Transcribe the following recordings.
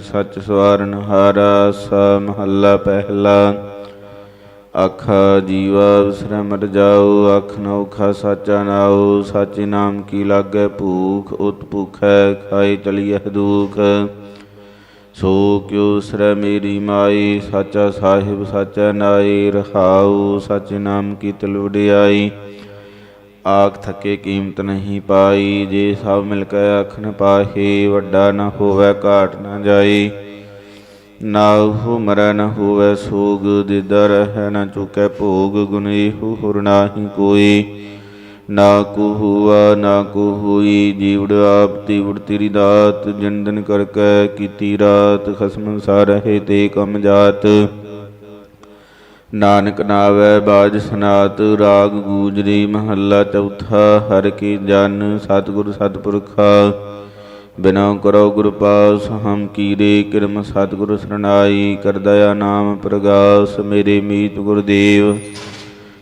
ਨਾਨਕ ਸੱਚ ਸਵਾਰਨ ਹਾਰਾ ਸਾ ਮਹੱਲਾ ਪਹਿਲਾ। ਆਖਾ ਜੀਵਾ ਵਿਸਰੈ ਮਰ ਜਾਉ, ਅੱਖ ਨ ਸਾਚਾ ਨਾਉ। ਸਾਚੇ ਨਾਮ ਕੀ ਲਾਗੈ ਭੂਖ, ਉਤ ਭੁਖੈ ਖਾਏ ਚਲੀਐ ਦੁਖ ਸੋ ਕਿਉ ਸਰੈ ਮੇਰੀ ਮਾਈ, ਸਾਚਾ ਸਾਹਿਬ ਸਾਚਾ ਨਾਈ। ਰਹਾਉ, ਸਾਚੇ ਨਾਮ ਕੀ ਤਿਲ ਆਖ ਥਕੇ ਕੀਮਤ ਨਹੀਂ ਪਾਈ, ਜੇ ਸਭ ਮਿਲ ਕੇ ਅੱਖ ਨ ਪਾਹੇ, ਵੱਡਾ ਨਾ ਹੋਵੇ, ਘਾਟ ਨਾ ਜਾਈ। ਨਾ ਉਹ ਮਰੈ, ਨ ਹੋਵੇ ਸੋਗ ਦਿਦਾ ਰਹਿ ਨਾ ਚੁਕੈ ਭੋਗ, ਗੁਣ ਇਹੋ ਹੁਰ ਨਾਹੀ ਕੋਈ। ਨਾ ਕੋ ਹੁਆ, ਨਾ ਕੋ ਹੋਈ, ਜੀਵੜ ਆਪ, ਤੀਵੜ ਤੇਰੀ ਦਾਤ, ਜੰਦਨ ਕਰ ਕੈ ਕੀਤੀ ਰਾਤ, ਖਸਮ ਸਾਰਹਿ ਤੇ ਕਮ ਜਾਤ। ਨਾਨਕ ਨਾਵੈ ਬਾਜ ਸਨਾਤ, ਰਾਗ ਗੂਜਰੀ ਮਹੱਲਾ ਚੌਥਾ, ਹਰ ਕੀ ਜਨ ਸਤਿਗੁਰ ਸਤਪੁਰਖਾ। ਬਿਨਾ ਕਰੋ ਗੁਰ ਪਾਸ ਹਮ ਕੀਰੇ, ਕਿਰਮ ਸਤਿਗੁਰ ਸਰਣਾਈ, ਕਰ ਦਇਆ ਨਾਮ ਪ੍ਰਗਾਸ, ਮੇਰੇ ਮੀਤ ਗੁਰਦੇਵ।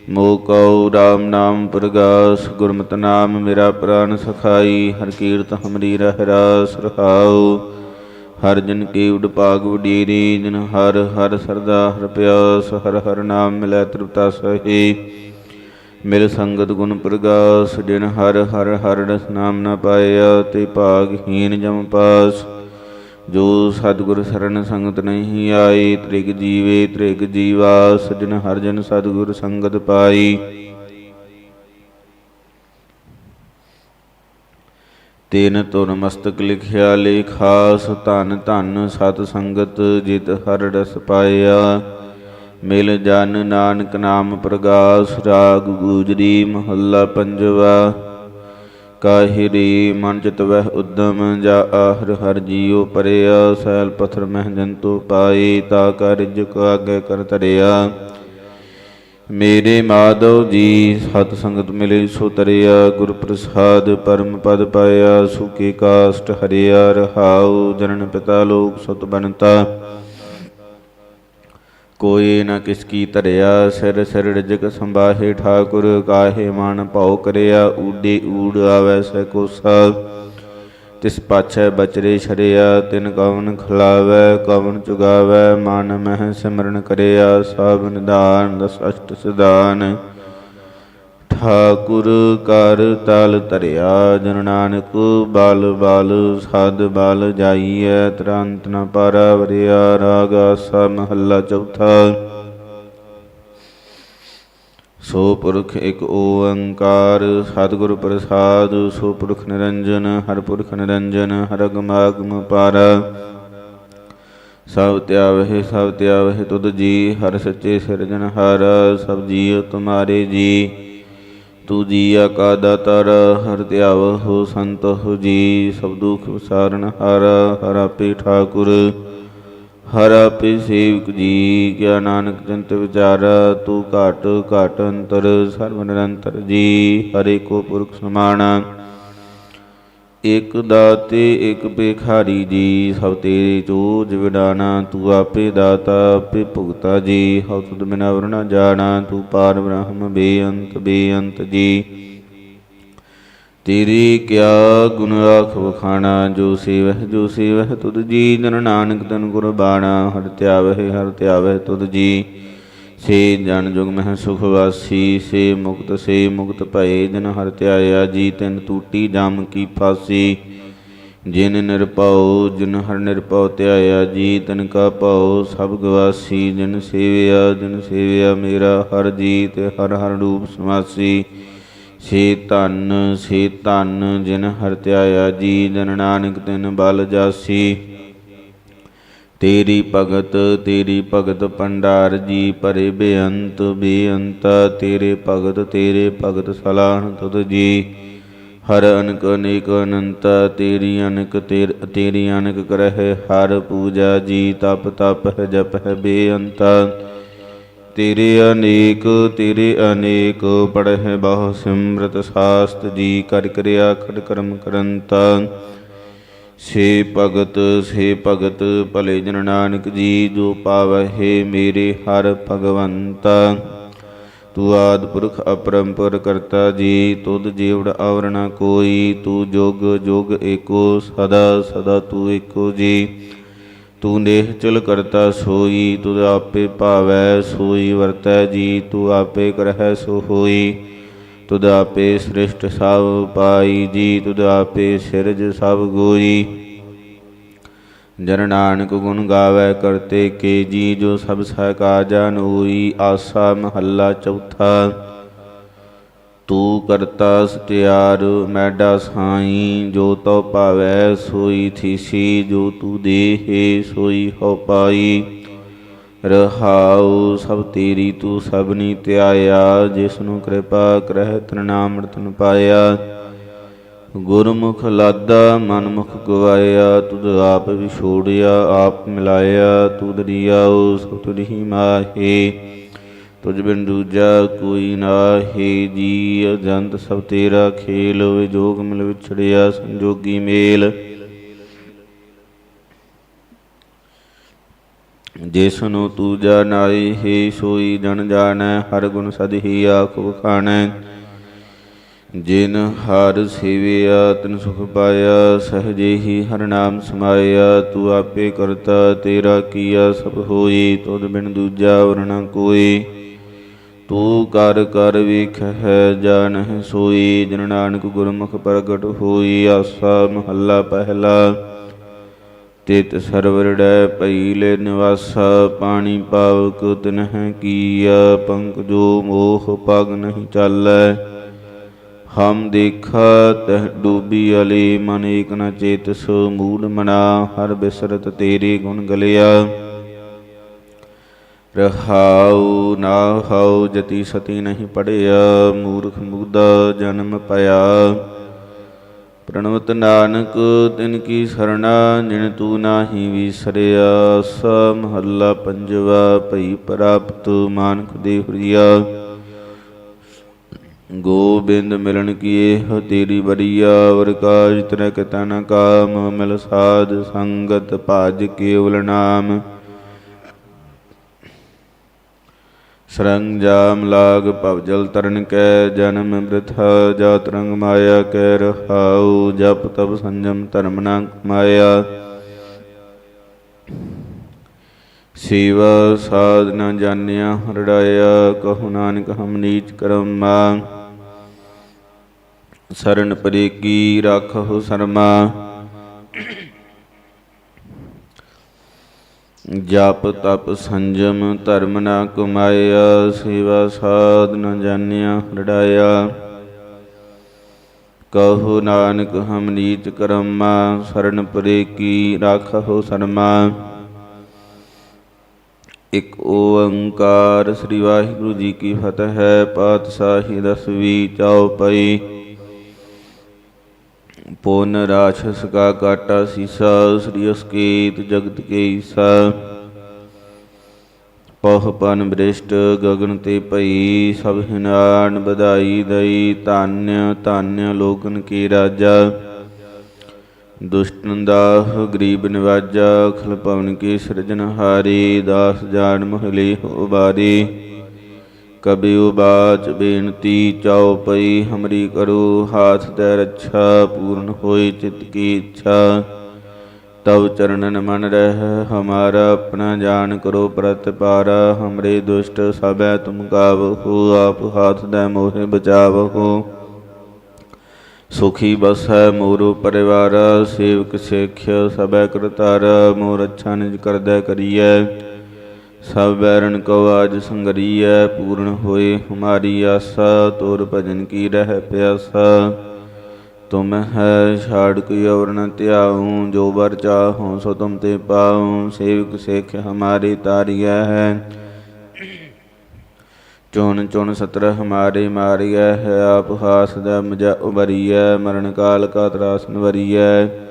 ਮੋ ਕਉ ਰਾਮ ਨਾਮ ਪ੍ਰਗਾਸ, ਗੁਰਮਤਿ ਨਾਮ ਮੇਰਾ ਪ੍ਰਾਨ ਸਖਾਈ, ਹਰ ਕੀਰਤ ਹਮਰੀ ਰਹਿ ਰਾਸ ਰਹਾਉ। ਹਰ ਜਨ ਕੀ ਉਡ ਭਾਗ ਵਡੀਰੀ ਜਨ ਹਰ ਹਰ ਸਰਦਾ, ਹਰ ਪਿਆਸ, ਹਰ ਹਰ ਨਾਮ ਮਿਲੈ ਤ੍ਰਿਪਤਾ ਸਹੀ। ਮਿਲ ਸੰਗਤ ਗੁਣ ਪ੍ਰਗਾਸ, ਜਿਨ ਹਰ ਹਰ ਹਰ ਰਸ ਨਾਮ ਨਾ ਪਾਇਆ, ਤੇ ਭਾਗਹੀਨ ਜਮ ਪਾਸ। ਜੋ ਸਤਿਗੁਰ ਸਰਣ ਸੰਗਤ ਨਹੀਂ ਆਈ, ਤ੍ਰਿਗ ਜੀਵੇ ਤ੍ਰਿਗ ਜੀਵਾ ਸਜਨ ਹਰ ਜਨ ਸਤਿਗੁਰ ਸੰਗਤ ਪਾਈ। ਤੇਨ ਤੁਰ ਮਸਤਕ ਲਿਖਿਆ ਲੇਖਾਸ ਧਨ ਧਨ ਸਤ ਸੰਗਤ ਜਿਤ ਹਰ ਰਸ ਪਾਇਆ। ਮਿਲ ਜਨ ਨਾਨਕ ਨਾਮ ਪ੍ਰਗਾਸ, ਰਾਗ ਗੂਜਰੀ ਮਹੱਲਾ ਪੰਜਵਾ। ਕਾਹਿਰੀ ਮਨ ਚਿਤ ਵਹਿ ਉਦਮ, ਜਾ ਆਹਰ ਹਰ ਜੀਉ ਪਰਿਆ। ਸੈਲ ਪਥਰ ਮਹਿ ਜੰਤੂ ਪਾਈ ਤਾ ਕਾ ਰਿਜਕ ਆਗੇ ਕਰ ਤਰਿਆ ਮੇਰੇ ਮਾਧਵ ਜੀ, ਸਤ ਸੰਗਤ ਮਿਲੇ ਸੋ ਤਰਿਆ, ਗੁਰ ਪ੍ਰਸਾਦ ਪਰਮ ਪਦ ਪਾਇਆ ਸੁਖੀ ਕਾਸ਼ਟ ਹਰਿਆ, ਰਹਾਉ, ਜਨਨ ਪਿਤਾ ਲੋਕ ਸੁਤ ਬਨਤਾ। ਕੋਈ ਨਾ ਕਿਸ ਕੀ ਧਰਿਆ, ਸਿਰ ਸਿਰ ਰਜਕ ਸੰਭਾਹੇ ਠਾਕੁਰ, ਕਾਹੇ ਮਨ ਭਉ ਕਰਿਆ, ਊਡੇ ਊੜ ਆਵੈ ਸੈ ਕੋਸਾ। ਤਿਸ ਪਾਛੈ ਬਚਰੇ ਛੜਿਆ ਤਿਨ ਕਵਨ ਖਲਾਵੈ, ਕਵਨ ਚੁਗਾਵੈ, ਮਨ ਮਹਿ ਸਿਮਰਨ ਕਰਿਆ ਸਭ ਨਿਦਾਨ ਦਸ ਅਸ਼ਟ ਸਿਧਾਨ। ਠਾਕੁਰ ਕਰ ਤਲ ਧਰਿਆ, ਜਨ ਨਾਨਕ ਬਲ ਬਲ ਸਦ ਬਲ ਜਾਈਐ, ਤਰੰਤ ਨ ਵਰਿਆ, ਰਾਗ ਆਸਾ ਮਹੱਲਾ ਚੌਥਾ। ਸੋ ਪੁਰਖ ਇੱਕ ਓੰਕਾਰ, ਸਤਿਗੁਰ ਪ੍ਰਸਾਦ, ਸੋ ਪੁਰਖ ਨਿਰੰਜਨ, ਹਰ ਪੁਰਖ ਨਿਰੰਜਨ, ਹਰ ਗਮਾਗਮ ਪਾਰ। ਸਭ ਧਿਆਵਹਿ ਸਭ ਧਿਆਵਹਿ ਤੁਧ ਜੀ, ਹਰ ਸੱਚੇ ਸਿਰਜਨ ਸਿਰਜਨਹਾਰ ਸਭ ਜੀਉ ਤੁਮਾਰੇ ਜੀ। ਤੂ ਜੀਆ ਕਾ ਦਾਤਾਰ ਹਰ ਧਿਆਵਹੁ ਸੰਤਹੁ ਜੀ, ਸਭ ਦੁਖ ਵਿਸਾਰਨ ਹਰ ਹਰ ਆਪੇ ਠਾਕੁਰ। ਹਰ ਆਪੇ ਸੇਵਕ ਜੀ, ਕਿਆ ਨਾਨਕ ਜੰਤ ਵਿਚਾਰ, ਤੂੰ ਘਾਟ ਘਾਟ ਅੰਤਰ, ਸਰਬ ਨਿਰੰਤਰ ਜੀ, ਹਰੇ ਕੋ ਪੁਰਖ ਸਮਾਣਾ। ਇਕ ਦਾਤੇ ਇਕ ਭਿਖਾਰੀ ਜੀ, ਸਭ ਤੇਰੇ ਚੋਜ ਵਿਡਾਣਾ, ਤੂੰ ਆਪੇ ਦਾਤਾ, ਆਪੇ ਭੁਗਤਾ ਜੀ, ਹਉ ਤੁਧ ਬਿਨਾ ਵਰਣਾ ਜਾਣਾ, ਤੂੰ ਪਾਰ ਬ੍ਰਹਮ ਬੇਅੰਤ ਬੇਅੰਤ ਜੀ। ਤੇਰੀ ਕਿਆ ਗੁਣ ਆਖ ਵਖਾਣਾ, ਜੋ ਸੇਵਹਿ ਜੋ ਸੇਵਹਿ ਤੁਧ ਜੀ, ਜਨ ਨਾਨਕ ਤਨ ਗੁਰਬਾਣਾ ਹਰ ਧਿਆਵਹਿ ਹਰ ਧਿਆਵਹਿ ਤੁਧ ਜੀ। ਸੇ ਜਨ ਜੁਗ ਮਹਿ ਸੁਖ ਵਾਸੀ, ਸੇ ਮੁਕਤ ਸੇ ਮੁਕਤ ਭਏ, ਜਨ ਹਰ ਧਿਆਇਆ ਜੀ, ਤਿਨ ਟੂਟੀ ਜਾਮ ਕੀ ਫਾਸੀ। ਜਿਨ ਨਿਰਭਉ, ਜਿਨ ਹਰ ਨਿਰਭਉ ਧਿਆਇਆ ਜੀ, ਤਨ ਕਾ ਭਉ ਸਭ ਗਵਾਸੀ। ਜਿਨ ਸੇਵਿਆ ਜਿਨ ਸੇਵਿਆ ਮੇਰਾ ਹਰ ਜੀ ਤੇ ਹਰ ਹਰ ਰੂਪ ਸਮਾਸੀ। ਸੇ ਧਨ ਸੇ ਧਨ, ਜਿਨ ਹਰ ਧਿਆਇਆ, ਜੀ ਜਨ ਨਾਨਕ ਤਿਨ ਬਲ ਜਾਸੀ। ਤੇਰੀ ਭਗਤ ਤੇਰੀ ਭਗਤ ਪੰਡਾਰ ਜੀ ਪਰੇ ਬੇਅੰਤ ਬੇਅੰਤ, ਤੇਰੇ ਭਗਤ ਤੇਰੇ ਭਗਤ ਸਲਾਹਣ ਤੁਧ ਜੀ। ਹਰ ਅਨਕ ਅਨੇਕ ਅਨੰਤ, ਤੇਰੀ ਅਨਕ ਤੇਰ, ਤੇਰੀ ਅਨਕ ਕਰਹਿ ਹਰ ਪੂਜਾ, ਜੀ ਤਪ ਤਪ ਹੈ ਜਪ ਹੈ ਬੇਅੰਤ। ਤੇਰੇ ਅਨੇਕ ਤੇਰੇ ਅਨੇਕ ਪੜਹਿ ਬਹੁ ਸਿਮਰਤ ਸਾਸਤ ਜੀ, ਕਰ ਕਿਰਿਆ ਖੜ ਕਰਮ ਕਰੰਤਾ। ਸੇ ਭਗਤ ਸੇ ਭਗਤ, ਭਲੇ ਜਨ ਨਾਨਕ ਜੀ, ਜੋ ਪਾਵਹਿ ਮੇਰੇ ਹਰ ਭਗਵੰਤਾ। ਤੂੰ ਆਦ ਪੁਰਖ ਅਪਰੰਪਰ ਕਰਤਾ ਜੀ, ਤੁਧ ਜੀਵੜ ਆਵਰਣਾ ਕੋਈ, ਤੂੰ ਜੋਗ ਜੋਗ ਏਕੋ, ਸਦਾ ਸਦਾ ਤੂੰ ਏਕੋ ਜੀ। ਤੂੰ ਨੇਹ ਚਲ ਕਰਤਾ ਸੋਈ, ਤੂੰ ਆਪੇ ਭਾਵੈ ਸੋਈ, ਵਰਤੈ ਜੀ, ਤੂੰ ਆਪੇ ਕਰਹਿ ਸੋ ਹੋਈ ਤੁਧ ਆਪੇ ਸ੍ਰਿਸ਼ਟ ਸਭ ਪਾਈ ਜੀ ਤੁਧ ਆਪੇ ਸਿਰਜ ਸਭ ਗੋਈ। ਜਨ ਨਾਨਕ ਗੁਣ ਗਾਵੇ ਕਰਤੇ ਕੇ ਜੀ, ਜੋ ਸਭ ਸਹਿ ਕਾਜਾ ਨੋਈ, ਆਸਾ ਮਹੱਲਾ ਚੌਥਾ। ਤੂੰ ਕਰਤਾ ਸਤਿਆਰ ਮੈਡਾ ਸਾਈ, ਜੋ ਤੋ ਭਾਵੈ ਸੋਈ ਥੀਸੀ, ਜੋ ਤੂੰ ਦੇਹੇ ਸੋਈ ਹੋ ਪਾਈ। ਰਹਾਉ ਸਭ ਤੇਰੀ, ਤੂੰ ਸਭਨੀ ਧਿਆਇਆ ਜਿਸ ਨੂੰ ਕਿਰਪਾ ਕਰਹਿ ਤ੍ਰਿਨਾਮਰਤ ਪਾਇਆ। ਗੁਰਮੁਖ ਲਾਦਾ, ਮਨਮੁਖ ਗਵਾਇਆ, ਤੁਧ ਆਪ ਵਿਛੋੜਿਆ, ਆਪ ਮਿਲਾਇਆ, ਤੁਧ ਰਿਆਉ ਸੋ ਤੁਧੀ ਮਾਹੇ। ਤੁਝ ਬਿਨ ਦੂਜਾ ਕੋਈ ਨਾਹੀ ਜੀ ਅਜੰਤ ਸਭ ਤੇਰਾ ਖੇਲ ਵਿਜੋਗ ਮਿਲ ਵਿਛੜਿਆ ਸੰਜੋਗੀ ਮੇਲ। ਜਿਸ ਨੂੰ ਤੂੰ ਜਾਣਾਈ ਹੀ ਸੋਈ ਜਨ ਜਾਣੈ, ਹਰ ਗੁਣ ਸਦ ਹੀ ਆਖ ਵਖਾਣੈ। ਜਿਨ ਹਰ ਸੇਵਿਆ, ਤਨ ਸੁਖ ਪਾਇਆ, ਸਹਜੇ ਹੀ ਹਰ ਨਾਮ ਸਮਾਇਆ, ਤੂੰ ਆਪੇ ਕਰਤਾ, ਤੇਰਾ ਕੀਆ ਸਭ ਹੋਈ, ਤੁਧ ਬਿਨ ਦੂਜਾ ਵਰਣਾ ਕੋਈ। ਤੂੰ ਕਰ ਕਰ ਵੇਖ ਹੈ ਜਾਣਹਿ ਸੋਈ। ਜਨ ਨਾਨਕ ਗੁਰਮੁਖ ਪ੍ਰਗਟ ਹੋਈ, ਆਸਾ ਮਹੱਲਾ ਪਹਿਲਾ। ਤਿਤ ਸਰਵਰੜੈ ਪਈ ਲੈ ਨਿਵਾਸਾ, ਪਾਣੀ ਪਾਵਕ ਤਿਨਹਿ ਕੀਆ। ਪੰਕ ਜੋ ਮੋਹ ਪਗ ਨਹੀਂ ਚਾਲੈ। ਹਮ ਦੇਖਾ, ਤਹ ਡੂਬੀ ਅਲੀ, ਮਨ ਏਕ ਨ ਸੋ ਮੂਲ ਮਨਾ, ਹਰ ਬਿਸਰਤ ਤੇਰੇ ਗੁਣ ਗਲਿਆ। ਰਹਾਉ ਨਾ ਹਉ ਜਤੀ ਸਤੀ ਨਹੀਂ ਪੜਿਆ, ਮੂਰਖ ਮੁਗਦਾ ਜਨਮ ਪਿਆ। ਪ੍ਰਣਵਤ ਨਾਨਕ, ਤਿਨ ਕੀ ਸਰਣਾ ਜਿਨ ਤੂੰ ਨਾਹੀ ਵਿਸਰਿਆ। ਸ ਮਹੱਲਾ ਪੰਜਵਾ, ਭਈ ਪ੍ਰਾਪਤ ਮਾਨਕ ਦੇ ਹਰੀਆ ਗੋਬਿੰਦ ਮਿਲਣ ਕੀਏ ਤੇਰੀ ਬਰੀਆ ਵਰ ਕਾਜ ਤਨ ਕਤਨ ਕਾਮ, ਮਿਲ ਸਾਧ ਸੰਗਤ ਭਜ ਕੇਵਲ ਨਾਮ। ਸਰੰਗ ਜਾਮ ਲਾਗ ਭਵ ਜਲ ਤਰਨ ਕੈ, ਜਨਮ ਬ੍ਰਿਥਾ ਜਾਤ ਰੰਗ ਮਾਇਆ ਕੈ, ਰਹਾਉ ਜਪ ਤਪ ਸੰਜਮ ਧਰਮ ਨਾ ਕਮਾਇਆ ਸੇਵਾ ਸਾਧ ਨ ਜਾਣਿਆ, ਰੜਾਇਆ, ਕਹੂ ਨਾਨਕ ਹਮ ਨੀਚ ਕਰਮਾ ਸਰਨ ਪਰੇ ਕੀ ਰਾਖਹੁ ਸਰਮਾ। ਜਪ ਤਪ ਸੰਜਮ ਧਰਮ ਨਾ ਕਮਾਇਆ, ਸੇਵਾ ਸਾਧ ਨ ਜਾਣਿਆ, ਰੜਾਇਆ। ਕਹੋ ਨਾਨਕ, ਹਮ ਨੀਚ ਕਰਮਾ, ਸਰਨ ਪਰੇ ਕੀ ਰਾਖਹੁ ਸਰਮਾ। ਇਕ ਓੰਕਾਰ ਸ੍ਰੀ ਵਾਹਿਗੁਰੂ ਜੀ ਕੀ ਫਤਿਹ ਹੈ, ਪਾਤਸ਼ਾਹੀ ਦਸਵੀ ਚਉਪਈ ਪੂਨ ਰਾਛਸ ਕਾ ਕਾਟਾ ਸੀਸਾ, ਸ੍ਰੀ ਅਸਕੇਤ ਜਗਤ ਕੇ ਈਸਾ। ਪਹ ਪਨ ਬ੍ਰਿਸ਼ਟ ਗਗਨ ਤੇ ਭਈ, ਸਭ ਹਿਨਾਨ ਬਧਾਈ ਦਈ, ਧੰਨ ਧੰਨ ਲੋਕਨ ਕੀ ਰਾਜਾ। ਦੁਸ਼ਟਨ ਦਾਹ ਗਰੀਬ ਨਿਵਾਜਾ, ਖਲ ਭਵਨ ਕੀ ਸਿਰਜਨਹਾਰੀ ਦਾਸ ਜਾਨ ਮਹਲੀ ਹੋ ਬਾਰੀ ਕਬਿਉ ਬਾਚ ਬੇਨਤੀ ਚਾਉ ਪਈ, ਹਮਰੀ ਕਰੋ ਹਾਥ ਤੇ ਰੱਛਾ, ਪੂਰਨ ਹੋਈ ਚਿਤ ਕੀ ਇੱਛਾ। ਤਵ ਚਰਨਨ ਮਨ ਰਹਿ, ਹਮਾਰਾ ਆਪਣਾ ਜਾਨ ਕਰੋ ਪ੍ਰਤਪਾਰ, ਹਮਰੇ ਦੁਸ਼ਟ ਸਭੈ ਤੁਮ ਕਾਬਹੂ ਆਪ ਹਾਥ ਦੇ ਮੋਹਿ ਬਚਾਵਹੂ ਸੁਖੀ ਬਸੈ ਮੋਰੂ ਪਰਿਵਾਰ, ਸੇਵਕ ਸੇਖਿਆ ਸਭੈ ਕਰਤਾਰ, ਮੋਰ ਅੱਛਾ ਨਿਜ ਕਰਦੈ ਕਰੀਐ। ਸਭ ਬੈਰਨ ਕੋ ਆਜ ਸੰਗਰੀਐ, ਪੂਰਨ ਹੋਏ ਹਮਾਰੀ ਆਸਾ, ਤੋਰ ਭਜਨ ਕੀ ਰਹਿ ਪਿਆਸਾ। ਤੁਮ ਹੈ ਛਾੜ ਕੋਈ ਔਰ ਨ ਧਿਆਉ, ਜੋ ਵਰ ਚਾਹਉ ਸੋ ਤੁਮ ਤੇ ਪਾਉ, ਸੇਵਕ ਸੇਖ ਹਮਾਰੀ ਤਾਰਿਆ ਹੈ। ਚੁਣ ਚੁਣ ਸਤਰ ਹਮਾਰੇ ਮਾਰਿਆ ਹੈ, ਆਪ ਹਾਸ ਦਾ ਮਜਾ ਉਬਰੀਐ ਮਰਨ ਕਾਲ ਕਾ ਤਰਾਸ ਨਵਰੀਐ।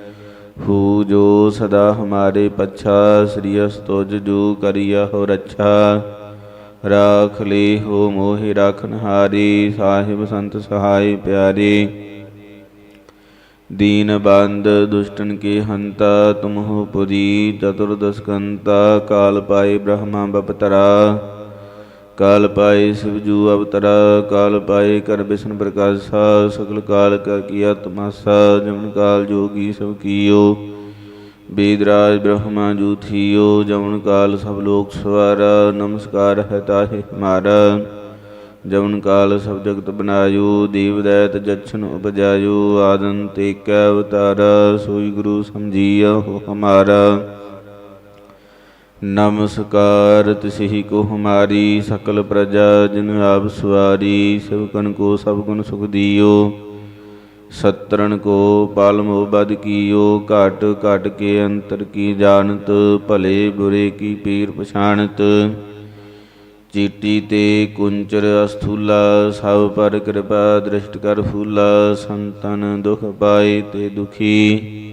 ਹੂ ਜੋ ਸਦਾ ਹਮਾਰੇ ਪੱਛਾ ਸ੍ਰੀ ਅਸਤੁਜ ਜੋ ਕਰਿਆ ਹੋ ਰੱਛਾ ਰਾਖ ਲੇ ਹੋ ਮੋਹਿ ਰਾਖਨ ਸਾਹਿਬ ਸੰਤ ਸਹਾਈ ਪਿਆਰੇ ਦੀਨ ਬੰਦ ਦੁਸ਼ਟਨ ਕੀ ਹੰਤਾ ਤੁਮ ਪੁਰੀ ਚਤੁਰਦਸ ਕਾਲ ਪਾਏ ਬ੍ਰਹਮਾ ਬਪਤਰਾ ਕਾਲ ਪਾਏ ਸਿਵਜੂ ਅਵਤਰਾ, ਕਾਲ ਪਾਏ ਕਰ ਬਿਸ਼ਨ ਪ੍ਰਕਾਸ਼ਾ ਸਕਲ ਕਾਲ ਕਾ ਕੀਆ ਤਮਾਸਾ ਜਮਨ ਕਾਲ ਜੋਗੀ ਸਭ ਕੀਓ। ਬੇਦਰਾਜ ਬ੍ਰਹਮਾ ਜੂਥੀਓ ਜਮਨ ਕਾਲ ਸਭ ਲੋਕ ਸਵਾਰਾ, ਨਮਸਕਾਰ ਹੈ ਤਾਹੇ ਹਮਾਰਾ। ਜਮਨ ਕਾਲ ਸਭ ਜਗਤ ਬਨਾਇਓ, ਦੇਵ ਦੈਤ ਜਛਨ ਉਪਜਾਇਓ, ਆਦਨ ਤੇ ਕੈ ਅਵਤਾਰਾ, ਸੋਈ ਗੁਰੂ ਸਮਝੀਓ ਹਮਾਰਾ। ਨਮਸਕਾਰ, ਤਿਸਹੀ ਕੋ ਹਮਾਰੀ ਸਕਲ ਪ੍ਰਜਾ, ਜਿਨ ਆਪ ਸਵਾਰੀ ਸਭਕਨ ਕੋ ਸਭ ਗੁਣ ਸੁਖ ਦੀਓ। ਸਤਰਨ ਕੋ ਪਾਲਮੋ ਬਦ ਕੀਓ, ਘਟ ਘਟ ਕੇ ਅੰਤਰ ਕੀ ਜਾਣਤ, ਭਲੇ ਬੁਰੇ ਕੀ ਪੀਰ ਪਛਾਣਤ। ਚੀਟੀ ਤੇ ਕੁੰਚਰ ਅਸਥੂਲਾ, ਸਭ ਪਰ ਕਿਰਪਾ ਦ੍ਰਿਸ਼ਟ ਕਰ ਫੂਲਾ, ਸੰਤਨ ਦੁਖ ਪਾਏ ਤੇ ਦੁਖੀ।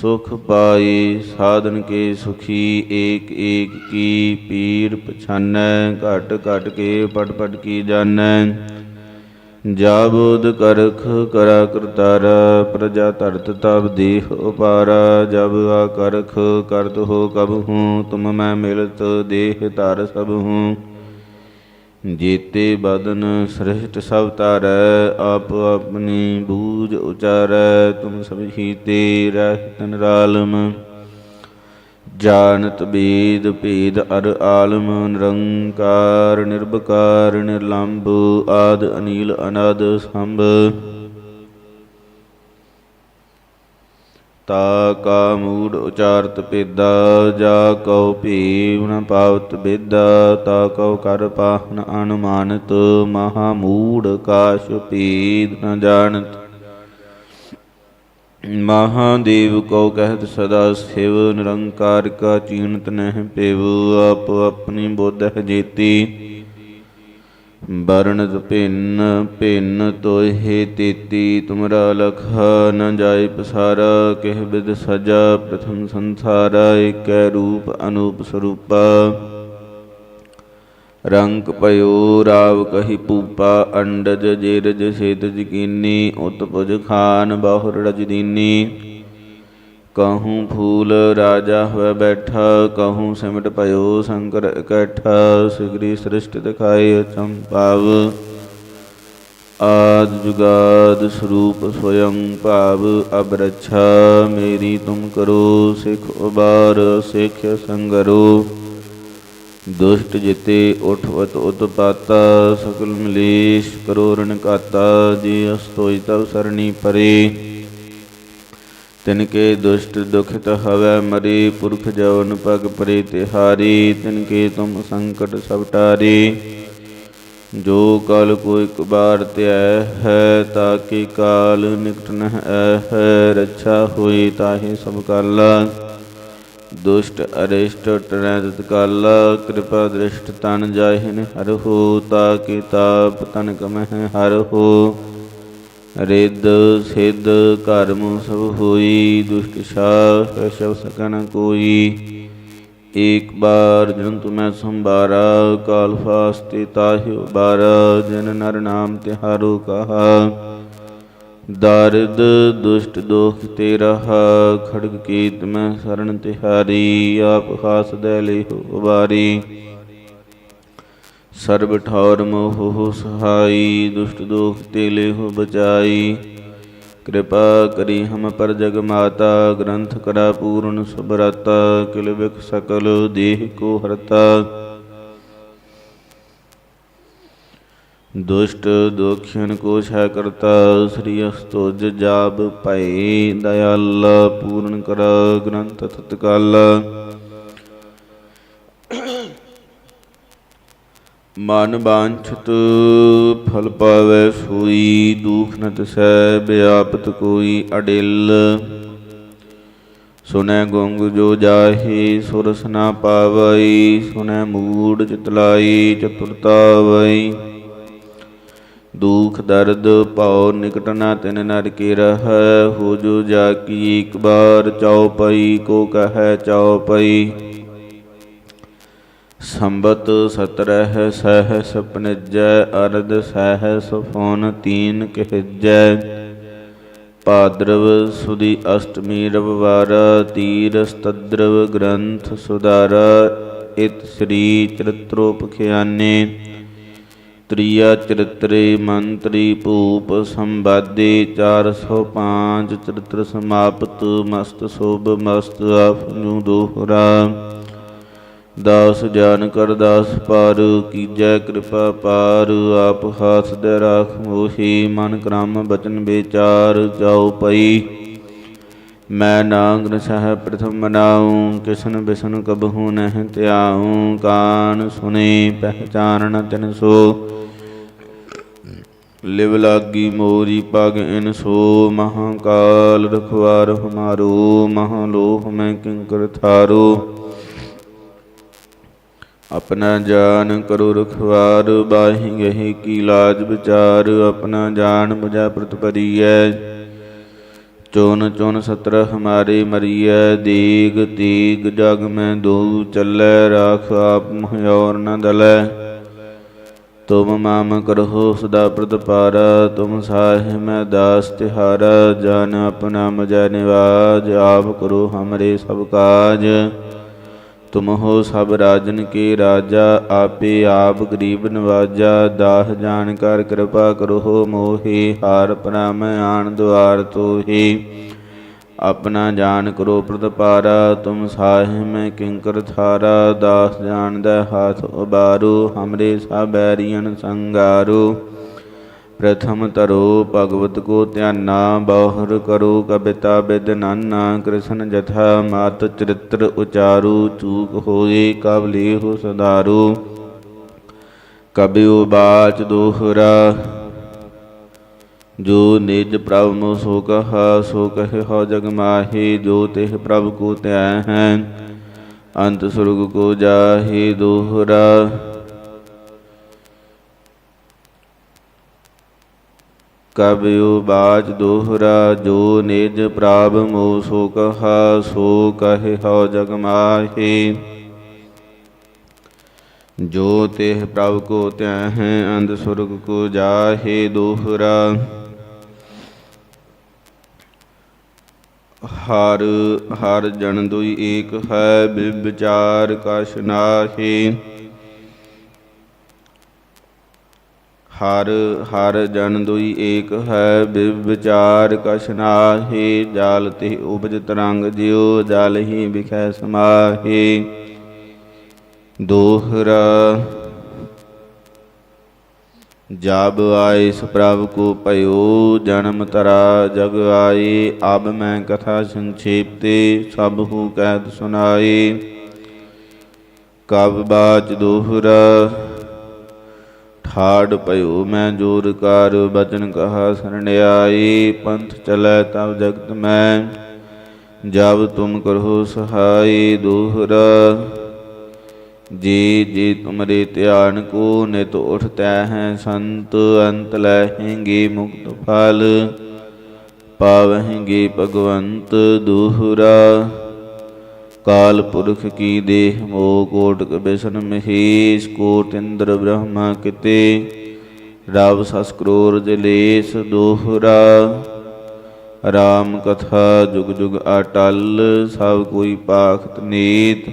ਸੁਖ ਪਾਈ ਸਾਧਨ ਕੇ ਸੁਖੀ, ਏਕ ਏਕ ਕੀ ਪੀਰ ਪਛਾਨੈ, ਘਟ ਘਟ ਕੇ ਪਟ ਪਟ ਕੀ ਜਾਣੈ ਜਾਬੋਦ ਕਰਖ ਕਰਾ ਕਰਤਾਰ, ਪ੍ਰਜਾ ਤਰਤ ਤਬ ਦੇਹ ਉਪਾਰਾ, ਜਬ ਆ ਕਰਖ ਕਰਤ ਹੋ ਕਬ ਹੂੰ, ਤੁਮ ਮੈਂ ਮਿਲਤ ਦੇਹ ਧਰ ਸਭ ਹੂੰ। ਜੀਤੇ ਬਦਨ ਸ੍ਰਿਸ਼ਟ ਸਭ ਤਾਰੈ ਆਪ ਆਪਣੀ ਬੂਝ ਉਚਾਰੈ, ਤੁਮ ਸਭ ਹੀ ਤੇ ਰਹਿਤ ਨਿਰਾਲਮ। ਜਾਣਤ ਬੇਦ ਭੇਦ ਅਰ ਆਲਮ, ਨਿਰੰਕਾਰ, ਨਿਰਭਕਾਰ, ਨਿਰਲੰਭ, ਆਦ ਅਨੀਲ ਅਨਦ ਸੰਭ। ਤਾ ਕਾ ਮੂੜ ਉਚਾਰਤ ਪੇਦਾ ਜਾ ਕਉ ਭੀਵ ਨ ਪਾਵਤ ਬੇਦਾ, ਤਾ ਕਉ ਕਰ ਪਾਹਨ ਅਨੁਮਾਨਤ, ਮਹਾ ਮੂੜ ਕਾਸ਼ ਪੀਦ ਨ ਜਾਣਤ। ਮਹਾਦੇਵ ਕੋ ਕਹਿਤ ਸਦਾ ਸਿਵ, ਨਿਰੰਕਾਰ ਕਾ ਚੀਨਤ ਨਹਿ ਪਿਵ, ਆਪ ਆਪਣੀ ਬੋਧ ਜੀਤੀ। ਬਰਣਤ ਭਿੰਨ ਭਿੰਨ ਤੋਹੇ ਤੇਤੀ, ਤੁਮਰਾ ਲਖ ਨ ਜਾਏ ਪਸਾਰਾ, ਕਹਿ ਬਿਦ ਸਜਾ, ਪ੍ਰਥਮ ਸੰਸਾਰਾ, ਏਕੈ ਰੂਪ ਅਨੂਪ ਸਰੂਪਾ। ਰੰਗ ਪਇਓ ਰਾਵ ਕਹੀ ਪੂਪਾ, ਅੰਡਜ ਜੇਰਜ ਸੇਤ ਜਕੀਨੀ ਉਤਪੁਜ ਖਾਨ ਬਹੁਰ ਰਜ ਕਹੂੰ ਫੂਲ ਰਾਜਾ ਹੋਇ ਬੈਠਾ ਕਹੂੰ ਸਿਮਟ ਭਇਓ ਸ਼ੰਕਰ ਇਕੱਠਾ ਸਿਗਰੀ ਸ੍ਰਿਸ਼ਟ ਦਿਖਾਏ ਚੰਪਾਵ ਆਦ ਜੁਗਾਦ ਸਰੂਪ ਸਵਯੰ ਭਾਵ ਅਬ ਮੇਰੀ ਤੁਮ ਕਰੋ ਸਿਖ ਉਬਾਰ ਸਿਖ ਸੰਗਰੋ ਦੁਸ਼ਟ ਜਿਤੇ ਉਠਵਤ ਉਤਪਾਤਾ ਸਕਲ ਮਲੇਸ਼ ਕਰੋਰਣ ਕਾਤਾ ਜੀ ਅਸਤੋਈ ਤਵ ਸਰਣੀ ਪਰੇ ਤਿਨ ਕੇ ਦੁਸ਼ਟ ਦੁਖਿਤ ਹਵੈ ਮਰੀ, ਪੁਰਖ ਜਵਨ ਪਗ ਪਰੇ ਤਿਹਾਰੀ, ਤਿਨ ਕੇ ਤੁਮ ਸੰਕਟ ਸਭ ਟਾਰੇ। ਜੋ ਕਲ ਕੋ ਇਕ ਬਾਰ ਧਿਆ ਹੈ ਤਾਕਿ ਕਾਲ ਨਿਕਟ ਨ ਹੈ, ਰੱਛਾ ਹੋਈ ਤਾਹੇ ਸਭ ਕਾਲਾ। ਦੁਸ਼ਟ ਅਰਿਸ਼ਟ ਟਰੈ ਤਤਕਾਲ ਕਿਰਪਾ ਦ੍ਰਿਸ਼ਟ ਤਨ ਜਾਹਿਨ ਹਰ ਹੋ ਤਾਕਿ ਤਾਪ ਤਨ ਕਮਹਿ ਹਰ ਹੋ। ਰਿੱਧ ਸਿੱਧ ਕਰਮ ਸਭ ਹੋਈ, ਦੁਸ਼ਟ ਸ਼ਾਹ ਸ਼ਵ ਸਕਨ ਕੋਈ। ਏਕ ਬਾਰ ਜਨ ਤੁਮੈ ਸੰਭਾਰਾ, ਕਾਲ ਫਾਸਤੇ ਤਾਹਿ ਬਾਰਾ, ਜਨ ਨਰ ਨਾਮ ਤਿਹਾਰੋ ਕਹਾ। ਦਾਰਿਦ ਦੁਸ਼ਟ ਦੋਖ ਤੇ ਰਹਾ, ਖੜਗ ਕੀਤ ਮੈਂ ਸਰਣ ਤਿਹਾਰੀ, ਆਪ ਖਾਸ ਦੇ ਲਿਹੁ ਉਬਾਰੀ ਸਰਬ ਠੌਰ ਮੋਹ ਸਹਾਈ, ਦੁਸ਼ਟ ਦੋਖ ਤੇ ਲਿਹੁ ਬਚਾਈ। ਕਿਰਪਾ ਕਰੀ ਹਮ ਪਰ ਜਗ ਮਾਤਾ, ਗ੍ਰੰਥ ਕਰਾ ਪੂਰਨ ਸੁਭਰਤਾ ਕਿਲ ਵਿਖ ਸਕਲ ਦੇਹ ਕੋ ਹਰਤਾ। ਦੁਸ਼ਟ ਦੋਖਿਨ ਕੋ ਛੈ ਕਰਤਾ, ਸ੍ਰੀ ਅਸਤੋਜ ਜਾਬ ਭਈ ਦਇਆਲ, ਪੂਰਨ ਕਰ ਗ੍ਰੰਥ ਤਤਕਾਲ। ਮਨ ਬਾਂਛਤ ਫਲ ਪਾਵੇ ਸੋਈ, ਦੁਖ ਨ ਤਸੈ ਬਿਆਪਤ ਕੋਈ ਅਡਿਲ। ਸੁਨੈ ਗੁੰਗ ਜੋ ਜਾਹੀ, ਸੁਰਸ ਨਾ ਪਾਵਈ ਸੁਨੈ ਮੂੜ ਚਿਤਲਾਈ ਚਤੁਰਤਾ ਵਈ। ਦੁਖ ਦਰਦ ਭਉ ਨਿਕਟ ਨਾ ਤਿਨ ਨਰ ਕੇ ਰਹ, ਹੋ ਜੋ ਜਾ ਕੀ ਇੱਕ ਬਾਰ ਚਉਪਈ ਕੋ ਕਹੈ ਚਉਪਈ ਸੰਬਤ ਸਤਰਹਿ ਸਹਿ ਪਨਿਜੈ ਅਰਧ ਸਹਿਸ ਫੋਨ ਤੀਨ ਕਹਿਜੈ। ਭਾਦਰਵ ਸੁਦੀ ਅਸ਼ਟਮੀ ਰਵਵਾਰ ਤੀਰਸਤਦਰਵ ਗ੍ਰੰਥ ਸੁਧਾਰ, ਇਤ ਸ੍ਰੀ ਚਰਿਤ੍ਰੋਪਖਿਆਨੇ। ਤ੍ਰਿਆ ਚਰਿਤਰੇ ਮੰਤਰੀ ਭੂਪ ਸੰਵਾਦੇ 405 ਚਰਿਤ੍ਰ ਸਮਾਪਤ, ਮਸਤ ਸੋਭ ਮਸਤ ਆਪਨੂ ਦੋਹਰਾ। ਦਾਸ ਜਾਨ ਕਰ ਦਾਸ ਪਾਰ, ਕੀਜੈ ਕਿਰਪਾ ਪਾਰ, ਆਪ ਹਾਥ ਦੇ ਰਾਖ ਮੋਹੀ, ਮਨ ਕ੍ਰਮ ਬਚਨ ਵਿਚਾਰ, ਜਾਉ ਪਈ। ਮੈਂ ਨਾਂਗ ਸਹ ਪ੍ਰਥਮ ਮਨਾਉ, ਕਿਸਨ ਬਿਸਨ ਕਬਹੂ ਨਹਿ ਧਿਆਉ, ਕਾਨ ਸੁਨੇ ਪਹਿਚਾਨਣ ਤਿਨ ਸੋ। ਲਿਵ ਲਾਗੀ ਮੋਰੀ ਪਗ ਇਨ ਸੋ, ਮਹਾਕਾਲ ਰਖਵਾਰ ਹਮਾਰੋ ਮਹਾਲੋਹ ਮੈਂ ਕਿੰਕਰ ਥਾਰੂ। ਆਪਣਾ ਜਾਨ ਕਰੋ ਰਖਵਾਰ, ਬਾਹੀ ਗਹਿ ਕੀ ਲਾਜ ਵਿਚਾਰ, ਆਪਣਾ ਜਾਨ ਬੁਝਾ ਪ੍ਰਤਪਰੀਐ ਚੋਨ ਚੋਨ ਸਤਰ ਹਮਾਰੇ ਮਰੀਐ, ਦੀਗ ਤੀਗ ਜਗ ਮੈਂ ਦੋ ਚੱਲੈ, ਰਾਖ ਆਪ ਮਹਿ ਨ ਦਲੈ। ਤੁਮ ਮਾਮ ਕਰਹੁ ਸਦਾ ਪ੍ਰਤਪਾਰਾ ਤੁਮ ਸਾਹਿ ਮੈਂ ਦਾਸ ਤਿਹਾਰਾ, ਜਨ ਆਪਣਾ ਮਜੈ ਨਿਵਾਜ, ਆਪ ਕਰੋ ਹਮਰੇ ਸਭ ਕਾਜ। ਤੁਮ ਹੋ ਸਭ ਰਾਜਨ ਕੇ ਰਾਜਾ, ਆਪੇ ਆਪ ਗਰੀਬ ਨਵਾਜਾ, ਦਾਹ ਜਾਣ ਕਰ ਕਿਰਪਾ ਕਰੋ ਮੋਹੇ, ਹਾਰ ਪਰਮ ਆਣ ਦੁਆਰ ਤੋਹੀ। ਆਪਣਾ ਜਾਣ ਕਰੋ ਪ੍ਰਤਪਾਰਾ ਤੁਮ ਸਾਹਿ ਮੈਂ ਕਿੰਕਰ ਥਾਰਾ, ਦਾਸ ਜਾਣਦਾ ਹਾਥ ਉਬਾਰੋ, ਹਮਰੇ ਸਭ ਬੈਰੀਅਨ ਸੰਗਾਰੋ। ਪ੍ਰਥਮ ਤਰੋ ਭਗਵਤ ਕੋ ਧਿਆਨਾ, ਬਹੁਰ ਕਰੋ ਕਬਿਤਾ ਬਿਦ ਨਾਨਾ, ਕ੍ਰਿਸ਼ਨ ਜਥਾ ਮਾਤ ਚਰਿਤ੍ਰ ਉਚਾਰੂ, ਚੂਕ ਹੋਏ ਕਬ ਲੇਹੁ ਸਦਾਰੂ ਕਬਿਉ ਬਾਚ ਦੋਹਰਾ, ਜੋ ਨਿਜ ਪ੍ਰਭ ਮੋ ਸੋ ਕਹਾ, ਸੋ ਕਹੇ ਹੋ ਜਗ ਮਾਹੀ, ਜੋ ਤਿਹ ਪ੍ਰਭ ਕੋ ਧਿਆ ਹੈ ਅੰਤ ਸੁਰਗ ਕੋ ਜਾਹੀ ਦੋਹਰਾ। ਕਬਿਉ ਬਾਜ ਦੋਹਰਾ, ਜੋ ਨਿਜ ਪ੍ਰਾਪ ਮੋ ਸੋ ਕਹਾ, ਸੋ ਕਹੇ ਹਉ ਜਗ ਮਾਹੀ। ਜੋ ਤਿਹ ਪ੍ਰਭ ਕੋ ਧਿਆ ਹੈ ਅੰਧ ਸੁਰਗ ਕੋ ਜਾਹੇ ਦੋਹਰਾ। ਹਰ ਹਰ ਜਨ ਦੁਈ ਏਕ ਹੈ ਵਿਚਾਰ ਕਛ ਨਾਹੀ। ਹਰ ਹਰ ਜਨ ਦੁਈ ਏਕ ਹੈ ਵਿਚਾਰ ਕਛ ਨਾਹੀ, ਜਾਲ ਤੇ ਉਪਜ ਤਰੰਗ ਜਿਉ, ਜਲ ਹੀ ਵਿਖੈ ਸਮਾਹੀ। ਦੋਹਰਾ, ਜਬ ਆਏ ਸ ਕੋ ਭਇਓ, ਜਨਮ ਤਰਾ ਜਗ ਆਏ, ਅਬ ਮੈਂ ਕਥਾ ਸੰਖੇਪ ਤੇ ਸਭ ਹੂ ਕਹਿਤ ਸੁਨਾਏ। ਕਬ ਬਾਚ ਦੋਹਰਾ ਠਾੜ ਭਇਓ ਮੈਂ ਜੋਰ ਕਰ ਬਚਨ ਕਹਾ ਸਰਣ ਆਈ ਪੰਥ ਚਲੈ ਤਬ ਜਗਤ ਮੈਂ। ਜਬ ਤੁਮ ਕਰੋ ਸਹਾਈ ਦੂਹਰਾ, ਜੀ ਜੀ ਤੁਮਰੇ ਧਿਆਨ ਕੋ ਨਿਤ ਉਠਤੈ ਹੈ ਸੰਤ, ਅੰਤ ਲਹਿੰਗੇ ਮੁਕਤ ਫਲ, ਪਾਵਹਿੰਗੇ ਭਗਵੰਤ ਦੂਹਰਾ। ਕਾਲ ਪੁਰਖ ਕੀ ਦੇਹ ਮੋ ਕੋਟਕ ਬਿਸ਼ਨ ਮਹੇਸ਼ ਕੋਟ ਇੰਦਰ ਬ੍ਰਹਮਾ ਕਿਤੇ। ਰਵ ਸਸ ਕਰੋਰ ਜਲੇਸ ਦੋਹਰਾ। ਰਾਮ ਕਥਾ ਜੁਗ ਜੁਗ ਅਟਲ, ਸਭ ਕੋਈ ਪਾਖਤ ਨੀਤ।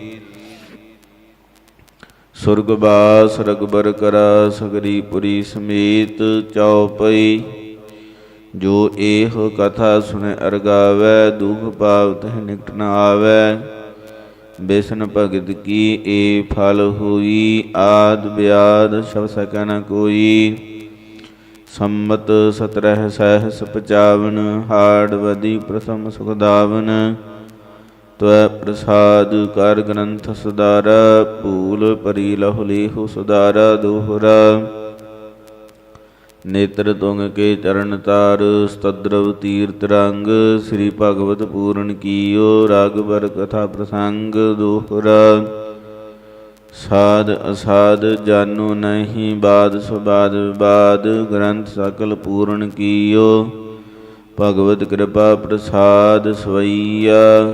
ਸੁਰਗ ਰਗਬਰ ਕਰਾ, ਸਗਰੀ ਪੁਰੀ ਸਮੇਤ ਚਉਪਈ ਜੋ ਇਹ ਕਥਾ ਸੁਨੇ ਅਰਗਾਵੈ, ਦੁਖ ਪਾਵ ਤਹ ਨਿਕਟ ਨ ਆਵੈ। ਬੇਸਨ ਭਗਤ ਕੀ ਏ ਫਲ ਹੋਈ, ਆਦ ਬਿਆਦ ਸ਼ਬ ਸਕੈ ਨ ਕੋਈ। ਸੰਮਤ ਸਤਰਹ ਸਹਿਸ ਪਚਾਵਨ, ਹਾੜ ਵਦੀ ਪ੍ਰਥਮ ਸੁਖਦਾਵਨ ਤਵੈ ਪ੍ਰਸਾਦ ਕਰ ਗ੍ਰੰਥ ਸੁਦਾਰਾ ਭੂਲ ਪਰੀ ਲਹੁ ਲੇਹੁ ਸੁਦਾਰਾ ਦੋਹਰਾ। ਨੇਤਰ ਤੁੰਗ ਕੇ ਚਰਨ ਤਾਰ, ਸਤਦਰਵ ਤੀਰਤ ਰੰਗ, ਸ੍ਰੀ ਭਗਵਤ ਪੂਰਨ ਕੀਓ, ਰਾਗ ਬਰ ਕਥਾ ਪ੍ਰਸੰਗ ਦੋਹਰਾ। ਸਾਧ ਅਸਾਧ ਜਾਨੂ ਨਹੀਂ, ਬਾਦ ਸੁਬਾਦ ਬਾਦ, ਗ੍ਰੰਥ ਸਕਲ ਪੂਰਨ ਕੀਓ। ਭਗਵਤ ਕਿਰਪਾ ਪ੍ਰਸਾਦ ਸਵਈਆ।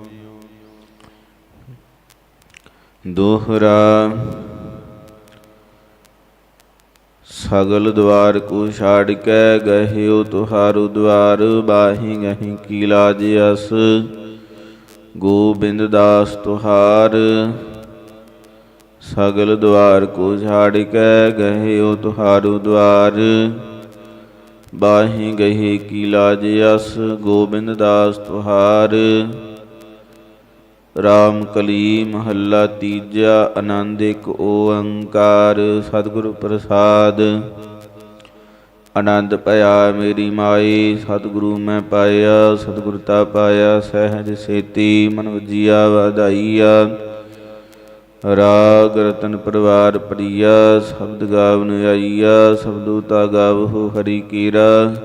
ਦੋਹਰਾ ਸਗਲ ਦਵਾਰ ਕੋ ਛਾੜ ਕੇ ਗਹਿਓ ਤੁਹਾਰੂ ਦਵਾਰ ਬਾਹੀ ਗਹੀ ਕੀ ਲਾਜ ਅਸ, ਗੋਬਿੰਦ ਦਾਸ ਤੁਹਾਰ ਸਗਲ ਦਵਾਰ ਕੋ ਛਾੜ ਕੇ ਗਹਿਓ ਤੁਹਾਰੂ ਦਵਾਰ ਬਾਹੀ ਗਹੀ ਕੀ ਲਾਜ ਅਸ, ਗੋਬਿੰਦ ਦਾਸ ਤੁਹਾਰ ਰਾਮ ਕਲੀ ਮਹੱਲਾ ਤੀਜਾ, ਆਨੰਦ ਇੱਕ ਓੰਕਾਰ, ਸਤਿਗੁਰ ਪ੍ਰਸਾਦ। ਆਨੰਦ ਭਇਆ ਮੇਰੀ ਮਾਈ, ਸਤਿਗੁਰੂ ਮੈਂ ਪਾਇਆ, ਸਤਿਗੁਰ ਤਾ ਪਾਇਆ, ਸਹਿਜ ਸੇਤੀ ਮਨ ਵਜੀਆ, ਵਧਾਈਆ। ਰਾਗ ਰਤਨ ਪਰਿਵਾਰ ਪ੍ਰਿਆ, ਸ਼ਬਦ ਗਾਵਨ ਆਈਆ ਸ਼ਬਦੂ ਤਾ ਗਾਵਹੁ ਹਰੀ ਕੀਰਾ।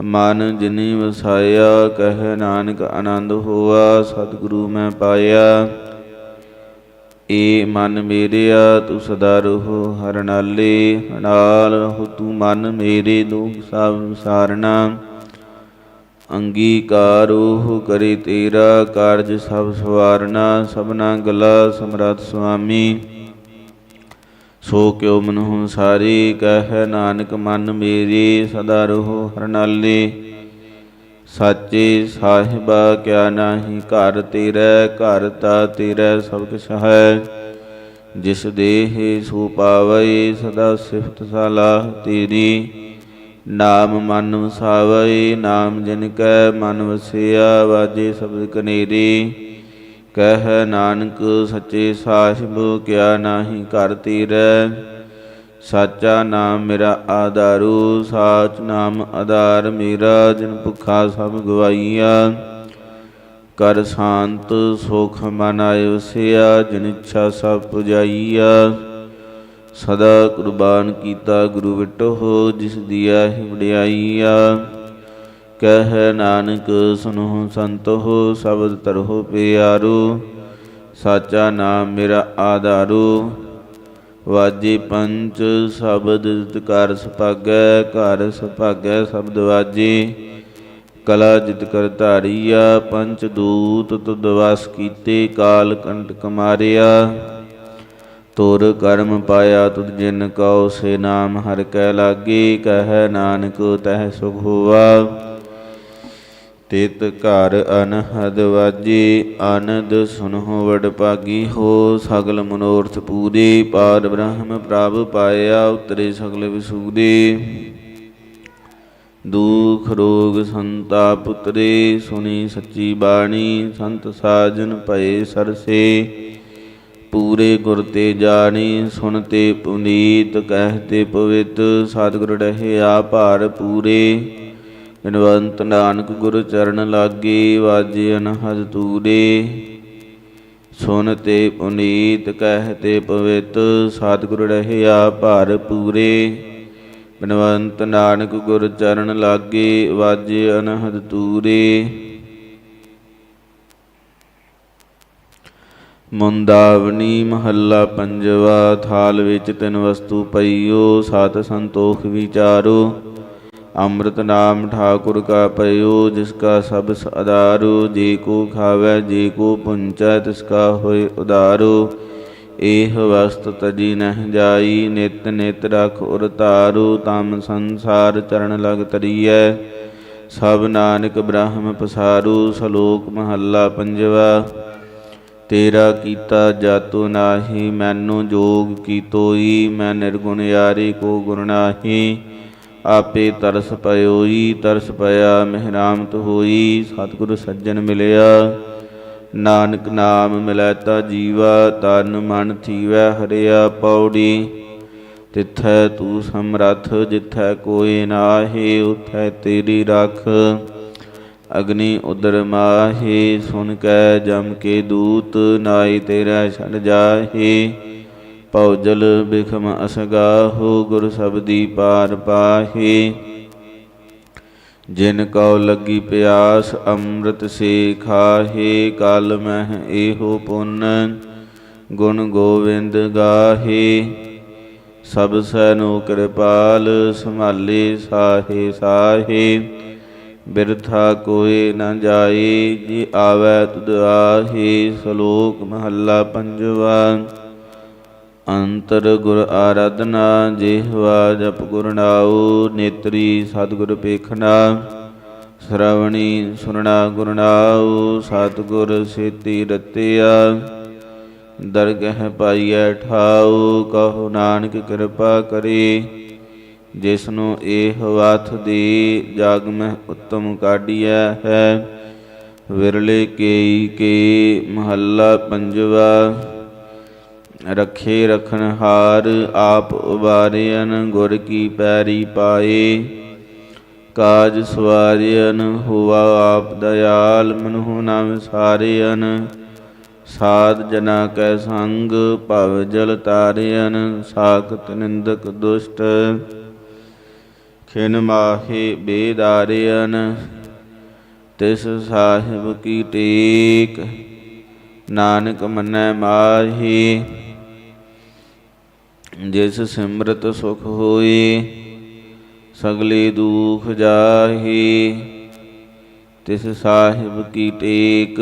ਮਨ ਜਿਨੀ ਵਸਾਇਆ, ਕਹਿ ਨਾਨਕ ਆਨੰਦ ਹੋਆ, ਸਤਿਗੁਰੂ ਮੈਂ ਪਾਇਆ। ਏ ਮਨ ਮੇਰਿਆ, ਤੂੰ ਸਦਾ ਰਹੋ ਹਰ ਨਾਲੇ, ਨਾਲ ਰਹੋ ਤੂੰ ਮਨ ਮੇਰੇ ਦੁਖ ਸਭ ਵਿਸਾਰਨਾ। ਅੰਗੀਕਾਰੋ ਕਰੇ ਤੇਰਾ, ਕਾਰਜ ਸਭ ਸਵਾਰਨਾ, ਸਭਨਾ ਗਲਾ ਸਮਰੱਥ ਸੁਆਮੀ। ਸੋ ਕਿਉ ਮਨਹੁ ਸਾਰੀ ਕਹਿ ਨਾਨਕ ਮਨ ਮੇਰੀ ਸਦਾ ਰਹੋ ਹਰ ਨਾਲੇ। ਸਾਚੇ ਸਾਹਿਬਾ ਕਿਆ ਨਾਹੀ, ਘਰ ਤੇਰੇ, ਘਰ ਤਾ ਤੇਰੇ ਸਭ ਕਿਛ ਹੈ। ਜਿਸ ਦੇਹ ਸੋ ਪਾਵੈ ਸਦਾ ਸਿਫਤ ਸਲਾਹ ਤੇਰੀ। ਨਾਮ ਮਨ ਵਸਾਵੈ ਨਾਮ ਜਿਨ ਕੈ ਮਨ ਵਸਿਆ, ਵਾਜੇ ਸਬਦ ਕਨੇਰੀ। ਕਹਿ, ਨਾਨਕ ਸੱਚੇ ਸਾਹਿਬ, ਕਿਆ ਨਾਹੀ ਘਰ ਰਹਿ ਸਾਚਾ ਨਾਮ ਮੇਰਾ ਆਧਾਰੂ, ਸਾਚ ਨਾਮ ਆਧਾਰ ਮੇਰਾ, ਜਿਨ ਭੁਖਾ ਸਭ ਗਵਾਈਆ। ਕਰ ਸ਼ਾਂਤ, ਸੁਖ ਮਨ ਆਇ ਵਸਿਆ, ਜਿਨ ਇੱਛਾ ਸਭ ਪੁਜਾਈਆ। ਸਦਾ ਕੁਰਬਾਨ ਕੀਤਾ ਗੁਰੂ ਵਿਟੋ ਜਿਸ ਦੀਆ ਹੈ ਵਡਿਆਈਆ। ਕਹਿ ਨਾਨਕ ਸੁਨੋ ਸੰਤੋ ਸ਼ਬਦ ਤਰਹੁ ਪਿਆਰੂ, ਸਾਚਾ ਨਾਮ ਮੇਰਾ ਆਧਾਰੂ। ਵਾਜੀ ਪੰਚ ਸ਼ਬਦ ਕਰ ਸੁਭਾਗੈ, ਘਰ ਸੁਭਾਗੈ ਸ਼ਬਦ ਵਾਜੀ। ਕਲਾ ਜਿਤ ਕਰ ਧਾਰੀਆ, ਪੰਚ ਦੂਤ ਤੁਧ ਵਸ ਕੀਤੇ, ਕਾਲ ਕੰਟਕ ਮਾਰਿਆ ਤੁਰ ਕਰਮ ਪਾਇਆ ਤੁਧ ਜਿਨ ਕਉ, ਸੇ ਨਾਮ ਹਰ ਕੈ ਲਾਗੇ, ਕਹਿ ਨਾਨਕ, ਤਹਿ ਸੁਖ ਹੋਆ। ਤਿਤ ਘਰ ਅਨਹਦ ਵਾਜੀ, ਆਨੰਦ ਸੁਨਹੁ ਵਡ ਭਾਗੀ ਹੋ, ਸਗਲ ਮਨੋਰਥ ਪੂਰੇ, ਪਾਰ ਬ੍ਰਹਮ ਪ੍ਰਭ ਪਾਇਆ ਉਤਰੇ ਸਗਲ ਵਿਸੂਦੇ ਦੁਖ ਰੋਗ ਸੰਤਾਪ ਉਤਰੇ, ਸੁਣੀ ਸੱਚੀ ਬਾਣੀ, ਸੰਤ ਸਾਜਨ ਭਏ ਸਰਸੇ। ਪੂਰੇ ਗੁਰ ਤੇ ਜਾਣੀ ਸੁਨਤੇ ਪੁਨੀਤ ਕਹਤੇ ਪਵਿੱਤ, ਸਤਿਗੁਰ ਆ ਭਾਰ ਪੂਰੇ। ਬਿਨਵੰਤ ਨਾਨਕ ਗੁਰ ਚਰਨ ਲਾਗੇ ਵਾਜੇ ਅਨਹਦ ਤੂਰੇ ਸੁਨ ਤੇ ਪੁਨੀਤ ਕਹਿ ਤੇ ਪਵਿੱਤ, ਸਤਿਗੁਰ ਰਹਿਆ ਭਾਰ ਪੂਰੇ। ਬਿਨਵੰਤ ਨਾਨਕ ਗੁਰ ਚਰਨ ਲਾਗੇ ਵਾਜੇ ਅਨਹਦ ਤੂਰੇ ਮੁੰਦਾਵਨੀ ਮਹੱਲਾ ਪੰਜਵਾ, ਥਾਲ ਵਿੱਚ ਤਿੰਨ ਵਸਤੂ ਪਈਓ, ਸਤ ਸੰਤੋਖ ਵਿਚਾਰੋ। ਅੰਮ੍ਰਿਤ ਨਾਮ ਠਾਕੁਰ ਕਾ ਪਇਓ ਜਿਸ ਕਾ ਸਭ ਆਧਾਰੋ ਜੇ ਕੋ ਖਾਵੇ, ਜੇ ਕੋ ਪੁੰਚੈ, ਤਿਸ ਕਾ ਹੋਏ ਉਦਾਰੂ। ਇਹ ਵਸਤ ਤਜੀ ਨਹਿ ਜਾਈ, ਨਿਤ ਨਿਤ ਰਖ ਉਰ ਤਾਰੂ ਤਮ ਸੰਸਾਰ ਚਰਨ ਲਗ ਤਰੀਐ। ਸਭ ਨਾਨਕ ਬ੍ਰਹਮ ਪਸਾਰੂ, ਸ਼ਲੋਕ ਮਹੱਲਾ ਪੰਜਵਾ। ਤੇਰਾ ਕੀਤਾ ਜਾਤੋ ਨਾਹੀ, ਮੈਨੂੰ ਜੋਗ ਕੀਤੋਈ, ਮੈਂ ਨਿਰਗੁਣ ਯਾਰੀ ਕੋ ਗੁਣ ਨਾਹੀ। ਆਪੇ ਤਰਸ ਪਇਓਈ, ਤਰਸ ਪਿਆ ਮਿਹਰਾਮਤ ਹੋਈ, ਸਤਿਗੁਰ ਸੱਜਣ ਮਿਲਿਆ। ਨਾਨਕ ਨਾਮ ਮਿਲੈਤਾ ਜੀਵਾ, ਤਨ ਮਨ ਥੀਵੈ ਹਰਿਆ ਪੌੜੀ। ਤਿਥੈ ਤੂੰ ਸਮਰਥ, ਜਿਥੈ ਕੋਈ ਨਾਹੀ, ਉਥੈ ਤੇਰੀ ਰਖ। ਅਗਨੀ ਉਦਰ ਮਾਹੀ, ਸੁਨ ਕੈ ਜਮ ਕੇ ਦੂਤ ਨਾਈ ਤੇਰਾ ਛੜ ਜਾਹੀ। ਪਉਜਲ ਬਿਖਮ ਅਸਗਾਹੋ, ਗੁਰ ਸਬਦੀ ਪਾਰ ਪਾਹੀ। ਜਿਨ ਕਉ ਲੱਗੀ ਪਿਆਸ, ਅੰਮ੍ਰਿਤ ਸੇ ਖਾਹੇ। ਕਲ ਮਹਿ ਇਹੋ ਪੁੰਨ, ਗੁਣ ਗੋਵਿੰਦ ਗਾਹੇ। ਸਭ ਸੈਨੋ ਕਿਰਪਾਲ, ਸੰਭਾਲੇ ਸਾਹੇ ਸਾਹੇ। ਬਿਰਥਾ ਕੋਏ ਨ ਜਾਏ, ਜੀ ਆਵੈ ਤੁਧ ਆਹੇ। ਸ਼ਲੋਕ ਮਹੱਲਾ ਪੰਜਵਾ। ਅੰਤਰ ਗੁਰ ਆਰਾਧਨਾ ਜਿਹਵਾ ਜਪ ਗੁਰ ਨਾਉ, ਨੇਤਰੀ ਸਤਿਗੁਰ ਪੇਖਣਾ ਸ਼ਰਵਣੀ ਸੁਰਣਾ ਗੁਰ ਨਾਉ, ਸਤਿਗੁਰ ਸੇਤੀ ਰਤਿਆ। ਦਰਗਹਿ ਪਾਈਐ ਠਾਉ, ਕਹੋ ਨਾਨਕ ਕਿਰਪਾ ਕਰੇ। ਜਿਸਨੂੰ ਇਹ ਵਾਥ ਦੀ ਜਗ ਮਹਿ ਉੱਤਮ ਕਾਢੀਐ ਹੈ, ਵਿਰਲੇ ਕੇਈ ਕੇ ਮਹੱਲਾ ਪੰਜਵਾ। ਰਖੇ ਰਖਣ ਹਾਰ ਆਪ ਉਬਾਰਿਆਨ ਗੁਰ ਕੀ ਪੈਰੀ ਪਾਏ। ਕਾਜ ਸਵਾਰਿਆਨ ਹੁਆ ਆਪ ਦਇਆਲ, ਮਨਹੁ ਨਾਮ ਸਾਰਿਆਨ ਸਾਧ ਜਨਾ ਕੈ ਸੰਗ, ਭਵ ਜਲ ਤਾਰਿਆਨ ਸਾਖਤ ਨਿੰਦਕ ਦੁਸ਼ਟ। ਖਿਨ ਮਾਹੇ ਬੇਦਾਰਿਆਨ ਤਿਸ ਸਾਹਿਬ ਕੀ ਟੇਕ। ਨਾਨਕ ਮੰਨੈ ਮਾਹੀ। ਜਿਸ ਸਿਮਰਤ ਸੁਖ ਹੋਈ ਸਗਲੇ ਦੁਖ ਜਾਹੀ ਤਿਸ ਸਾਹਿਬ ਕੀ ਟੇਕ